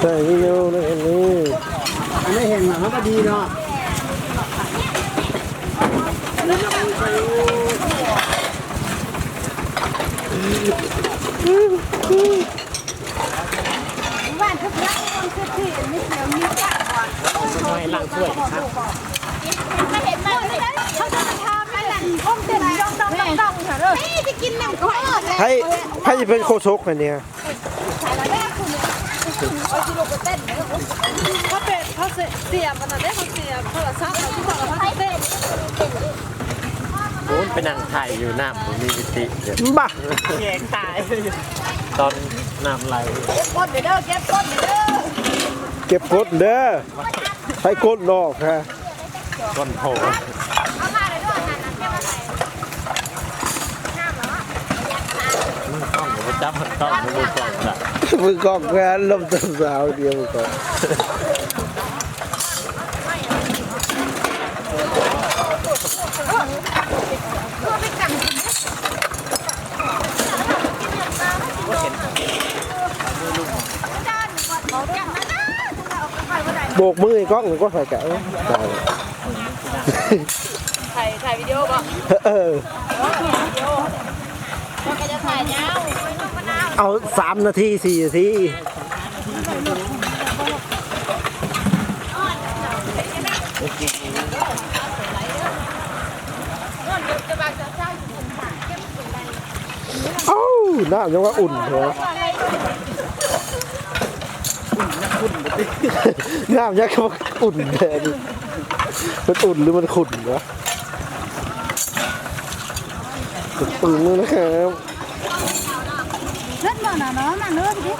ใส่นี่อยู่นี่อันนี้อันนี้เห็นหลังเขาก็ดีเนาะบ้านทุกอย่างคนคือที่ไม่เสียมีจักก่อนไม่ล้างถ้วยครับไม่เห็นมันเลยเขาจะมาทำนั่นแหละก้มเต้นดองดองดองดองเถอะเลยจะกินหนังทอดเลยให้ให้เป็นโคชกอันเนี้ย ใส่แล้วแม่คุณ เอาที่ลูกไปเต้นเขาเป็นเขาเสียมันอะไรเขาเสียโทรศัพท์เขาที่บอกเขาเต้นโน้นไปนั่งถ่ายอยู่น้ำผมมีมิติเดี๋ยวบ้าแยงตายตอนน้ำไหลเก็บก้นเด้อเก็บก้นเด้อเก็บกดเด้อให้กดนอกค่ะก้อนโผ เอามาเลยด้วยนั่นนั่นแค่มาใส่ มึงกล้องผม จับกล้องมึงกล้องละมือกล้องงานลมต้นสาวเดียวมือกองโบกมือก้องก็ใส่แกะได้ถ่ายถ่ายวิดีโอป่ะเออมันก็จะถ่ายยาว เอาสามนาทีสี่นาทีเอ้าน้ำยังว่าอุ่นเหรอน้ำยังว่าอุ่นแทนมันอุ่นหรือมันขุ่นวะอุ่นเลยนะครับ เล่นมาหน่ะเนาะมาเนื้อดิ